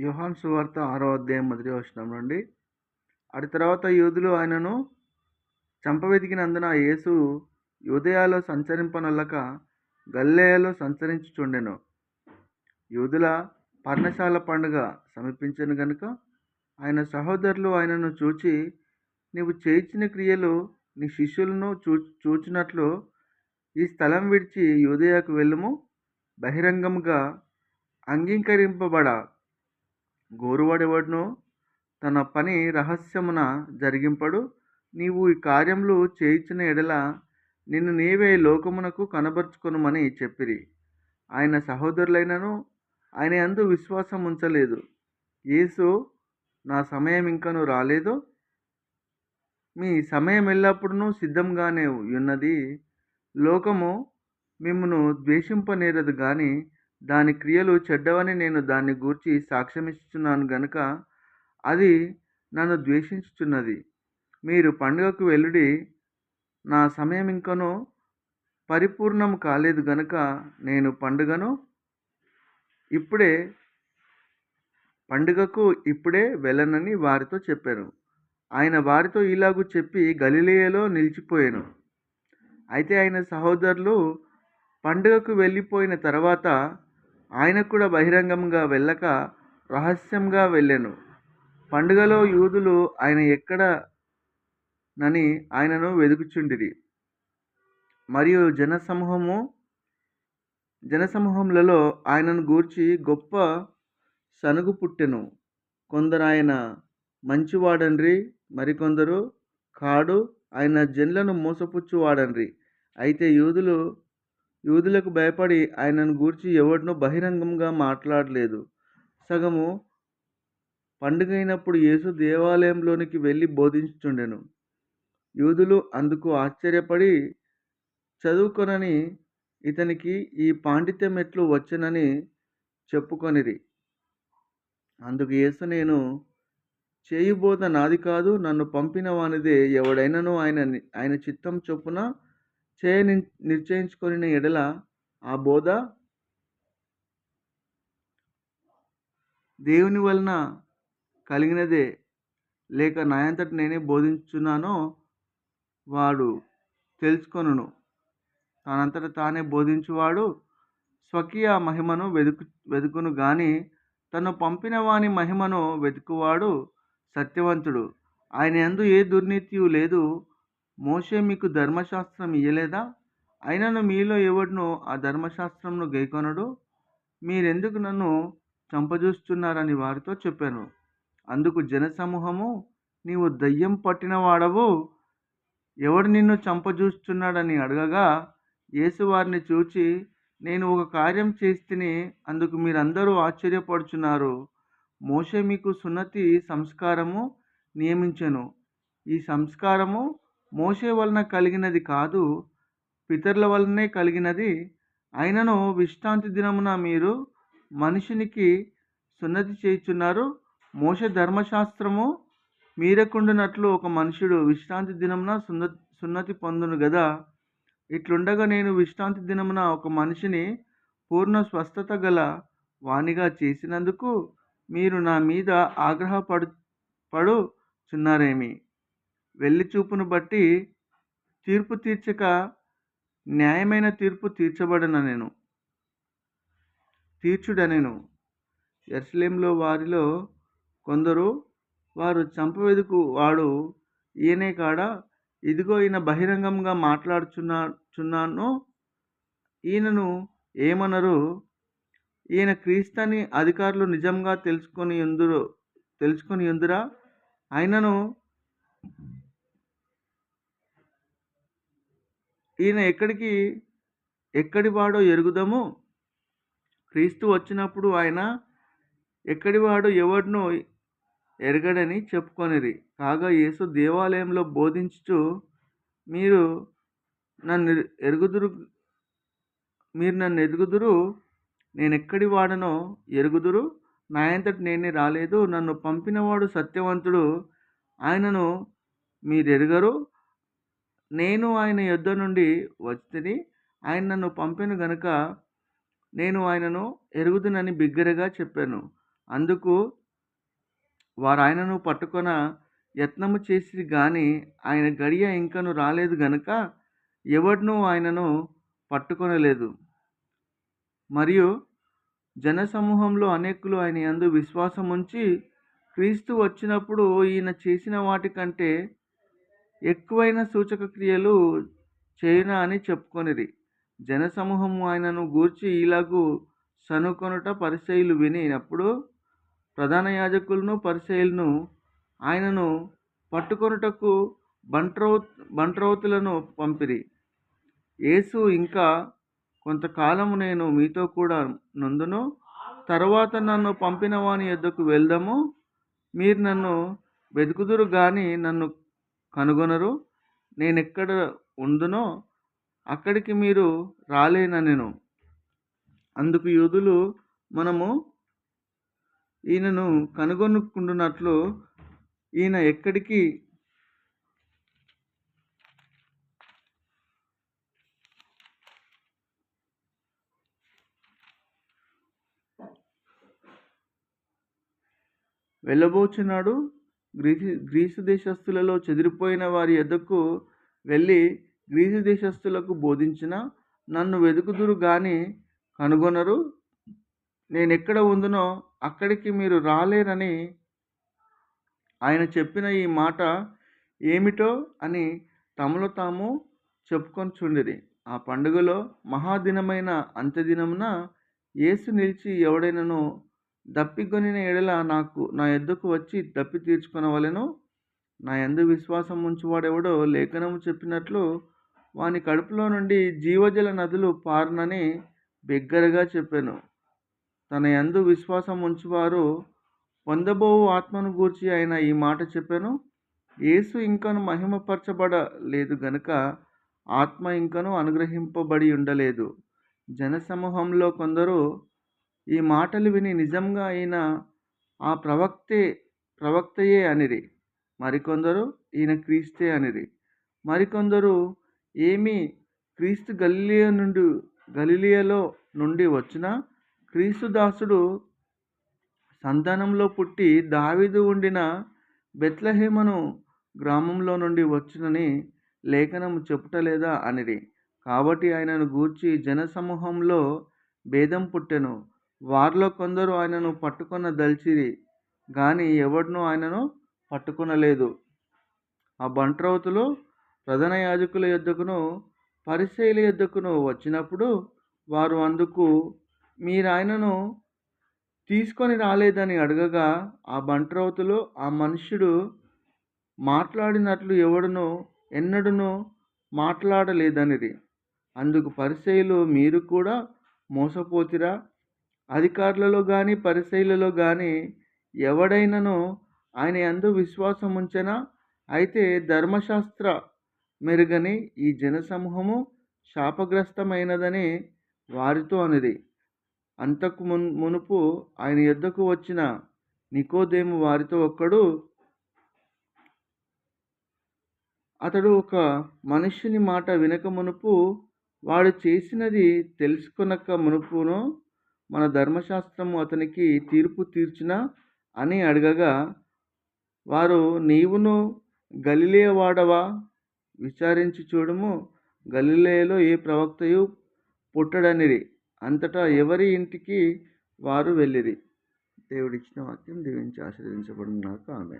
యోహాను సువార్త ఆరో అధ్యాయం మొదటి వచనం నుండి అటు తర్వాత యూదులు ఆయనను చంపవెతికినందున యేసు యూదయాలో సంచరింపనొల్లక గల్లేయలో సంచరించుచుండెను. యూదుల పర్ణశాల పండుగ సమీపించను గనుక ఆయన సహోదరులు ఆయనను చూచి నీవు చేయించిన క్రియలు నీ శిష్యులను చూ చూచినట్లు ఈ స్థలం విడిచి యూదయాకు వెళ్ళుము. బహిరంగముగా అంగీకరింపబడ గోరువాడెవడునో తన పని రహస్యమున జరిగింపడు. నీవు ఈ కార్యములు చేయించిన ఎడల నిన్ను నీవే లోకమునకు కనబరుచుకొనుమని చెప్పిరి. ఆయన సహోదరులైనను ఆయన అందు విశ్వాసం ఉంచలేదు. యేసు నా సమయం ఇంకను రాలేదు? మీ సమయం ఎల్లప్పుడూ సిద్ధంగానే ఉన్నది. లోకము మిమ్మను ద్వేషింపనేరదు కానీ దాని క్రియలు చెడ్డవని నేను దాన్ని గూర్చి సాక్ష్యమిస్తున్నాను గనుక అది నన్ను ద్వేషించుచున్నది. మీరు పండుగకు వెళ్ళుడి నా సమయం ఇంకనో పరిపూర్ణం కాలేదు గనుక నేను పండుగను ఇప్పుడే పండుగకు ఇప్పుడే వెళ్ళనని వారితో చెప్పాను. ఆయన వారితో ఇలాగూ చెప్పి గలిలేయలో నిలిచిపోయాను. అయితే ఆయన సహోదరులు పండుగకు వెళ్ళిపోయిన తర్వాత ఆయన కూడా బహిరంగంగా వెళ్ళక రహస్యంగా వెళ్ళాను. పండుగలో యూదులు ఆయన ఎక్కడ నని ఆయనను వెదుకుచుండిరి. మరియు జనసమూహము జనసమూహములలో ఆయనను గూర్చి గొప్ప సనుగు పుట్టెను. కొందరు ఆయన మంచివాడండ్రి మరికొందరు కాడు ఆయన జన్లను మోసపుచ్చువాడండ్రి. అయితే యూదులు యూదులకు భయపడి ఆయనను గూర్చి ఎవరినో బహిరంగంగా మాట్లాడలేదు. సగము పండుగ అయినప్పుడు యేసు దేవాలయంలోనికి వెళ్ళి బోధించుచుండెను. యూదులు అందుకు ఆశ్చర్యపడి చదువుకొనని ఇతనికి ఈ పాండిత్యం ఎట్లు వచ్చనని చెప్పుకొనిరి. అందుకు యేసు నేను చేయుబోధ నాది కాదు నన్ను పంపిన వానిదే ఎవడైనను ఆయన ఆయన చిత్తం చొప్పున చేయ నిశ్చయించుకొని ఎడల ఆ బోధ దేవుని వలన కలిగినదే. లేక నాయంతటి నేనే బోధించున్నానో వాడు తెలుసుకొనును. తనంతట తానే బోధించువాడు. స్వకీయ మహిమను వెతుకు వెతుకును గాని తను పంపిన వాని మహిమను వెతుకువాడు సత్యవంతుడు. ఆయన ఎందు ఏ దుర్నీతియు లేదు. మోషే మీకు ధర్మశాస్త్రం ఇయ్యలేదా? అయినను మీలో ఎవడును ఆ ధర్మశాస్త్రంను గైకొనడు? మీరెందుకు నన్ను చంపజూస్తున్నారని వారితో చెప్పాను. అందుకు జనసమూహము నీవు దయ్యం పట్టిన వాడవు. ఎవడు నిన్ను చంపజూస్తున్నాడని అడగగా యేసు వారిని చూచి నేను ఒక కార్యం చేస్తేనే అందుకు మీరందరూ ఆశ్చర్యపడుచున్నారు. మోషే మీకు సున్నతి సంస్కారము నియమించను. ఈ సంస్కారము మోషే వలన కలిగినది కాదు పితరుల వలనే కలిగినది. అయినను విశ్రాంతి దినమున మీరు మనుషునికి సున్నతి చేయుచున్నారు. మోష ధర్మశాస్త్రము మీరకుండునట్లు ఒక మనుషుడు విశ్రాంతి దినమున సున్న సున్నతి పొందును గదా. ఇట్లుండగా నేను విశ్రాంతి దినమున ఒక మనిషిని పూర్ణ స్వస్థత గల వాణిగా చేసినందుకు మీరు నా మీద ఆగ్రహపడు పడుచున్నారేమి? వెళ్ళి చూపును బట్టి తీర్పు తీర్చక న్యాయమైన తీర్పు తీర్చబడిన నేను. తీర్చుడనేను. ఎర్స్లేంలో వారిలో కొందరు వారు చంపవెదుకు వాడు ఈయనే కాడ? ఇదిగో ఈయన బహిరంగంగా మాట్లాడుచున్నాను ఈయనను ఏమనరు? ఈయన క్రీస్తని అధికారులు నిజంగా తెలుసుకొని ఎందురు తెలుసుకొని ఎందురా? ఆయనను ఈయన ఎక్కడికి ఎక్కడివాడో ఎరుగుదము ఎరుగుదాము? క్రీస్తు వచ్చినప్పుడు ఆయన ఎక్కడివాడు ఎవరినో ఎరగడని చెప్పుకొనిరి. కాగా యేసు దేవాలయంలో బోధించుచు మీరు నన్ను ఎరుగుదురు మీరు నన్ను ఎరుగుదురు నేను ఎక్కడి వాడనో ఎరుగుదురు నా అంతటి నేనే రాలేదు నన్ను పంపినవాడు సత్యవంతుడు ఆయనను మీరు ఎరుగరు నేను ఆయన యుద్ధ నుండి వచ్చితిని ఆయన నన్ను పంపిన గనుక నేను ఆయనను ఎరుగుదునని బిగ్గరగా చెప్పాను. అందుకు వారు ఆయనను పట్టుకొన యత్నము చేసి గాని ఆయన గడియ ఇంకను రాలేదు గనుక ఎవడనూ ఆయనను పట్టుకొనలేదు. మరియు జనసమూహంలో అనేకులు ఆయన యందు విశ్వాసం ఉంచి క్రీస్తు వచ్చినప్పుడు ఈయన చేసిన వాటికంటే ఎక్కువైన సూచక క్రియలు చేయునా అని చెప్పుకొనిరి. జనసమూహము ఆయనను గూర్చి ఇలాగు సనుకొనుట పరిశైలు వినినప్పుడు ప్రధాన యాజకులను పరిచయులను ఆయనను పట్టుకొనుటకు బంట్రౌ బంట్రౌతులను పంపిరి. యేసు ఇంకా కొంతకాలము నేను మీతో కూడా నందును తర్వాత నన్ను పంపిన వాని యొద్దకు వెళ్దాము మీరు నన్ను వెతుకుదురు కానీ నన్ను కనుగొనరు. నేను ఎక్కడ ఉందునో అక్కడికి మీరు రాలేననెను అందుకు యూదులు మనము ఈయనను కనుగొనుకుంటున్నట్లు ఈయన ఎక్కడికి వెళ్ళబోచున్నాడు? గ్రీసు గ్రీసు దేశస్థులలో చెదిరిపోయిన వారి యొద్దకు వెళ్ళి గ్రీసు దేశస్థులకు బోధించిన నన్ను వెతుకుదురు కానీ కనుగొనరు. నేను ఎక్కడ ఉందునో అక్కడికి మీరు రాలేరని ఆయన చెప్పిన ఈ మాట ఏమిటో అని తమలో తాము చెప్పుకొని చుండిరి ఆ పండుగలో మహాదినమైన అంత్యదినమున యేసు నిలిచి ఎవడైనను దప్పికొనిన ఎడల నాకు నా ఎద్దుకు వచ్చి దప్పి తీర్చుకొనవలెను నా ఎందు విశ్వాసం ఉంచువాడెవడో లేఖనము చెప్పినట్లు వాని కడుపులో నుండి జీవజల నదులు పారునని బిగ్గరగా చెప్పాను. తన యందు విశ్వాసం ఉంచువారు పొందబోవు ఆత్మను గూర్చి ఆయన ఈ మాట చెప్పాను. యేసు ఇంకను మహిమపరచబడలేదు గనుక ఆత్మ ఇంకను అనుగ్రహింపబడి ఉండలేదు. జనసమూహంలో కొందరు ఈ మాటలు విని నిజంగా ఈయన ఆ ప్రవక్తే ప్రవక్తయే అనిరి. మరికొందరు ఈయన క్రీస్తే అనిరి. మరికొందరు ఏమి క్రీస్తు గలిలియ నుండి గలిలియలో నుండి వచ్చిన క్రీస్తు దాసుడు సంతానంలో పుట్టి దావిదు ఉండిన బెత్లహేమను గ్రామంలో నుండి వచ్చునని లేఖనం చెప్పుటలేదా అనిరి. కాబట్టి ఆయనను గూర్చి జనసమూహంలో భేదం పుట్టెను. వారిలో కొందరు ఆయనను పట్టుకొన దల్చిరి కానీ ఎవడునూ ఆయనను పట్టుకొనలేదు. ఆ బంట్రౌతులు ప్రధాన యాజకుల యొద్దకును పరిశైల యొద్దకును వచ్చినప్పుడు వారు అందుకు మీరు ఆయనను తీసుకొని రాలేదని అడగగా ఆ బంట్రౌతులు ఆ మనుష్యుడు మాట్లాడినట్లు ఎవడును ఎన్నడూను మాట్లాడలేదనిది అందుకు పరిశైలు మీరు కూడా మోసపోతిరా అధికారులలో కానీ పరిశైలలో కానీ ఎవడైనను ఆయన ఎందు విశ్వాసం ఉంచనా? అయితే ధర్మశాస్త్ర మెరుగని ఈ జనసమూహము శాపగ్రస్తమైనదని వారితో అనిది అంతకు మున్ మునుపు ఆయన యుద్ధకు వచ్చిన నికోదేము వారితో ఒక్కడు అతడు ఒక మనుష్యుని మాట వినక మునుపు వాడు చేసినది తెలుసుకొనక మునుపును మన ధర్మశాస్త్రము అతనికి తీర్పు తీర్చునా అని అడగగా వారు నీవును గలిలేవాడవా? విచారించి చూడము. గలిలేలో ఏ ప్రవక్తయు పుట్టడనిరి. అంతటా ఎవరి ఇంటికి వారు వెళ్ళిరి. దేవుడిచ్చిన వాక్యం దీవించి ఆశీర్వదించబడినాక ఆమె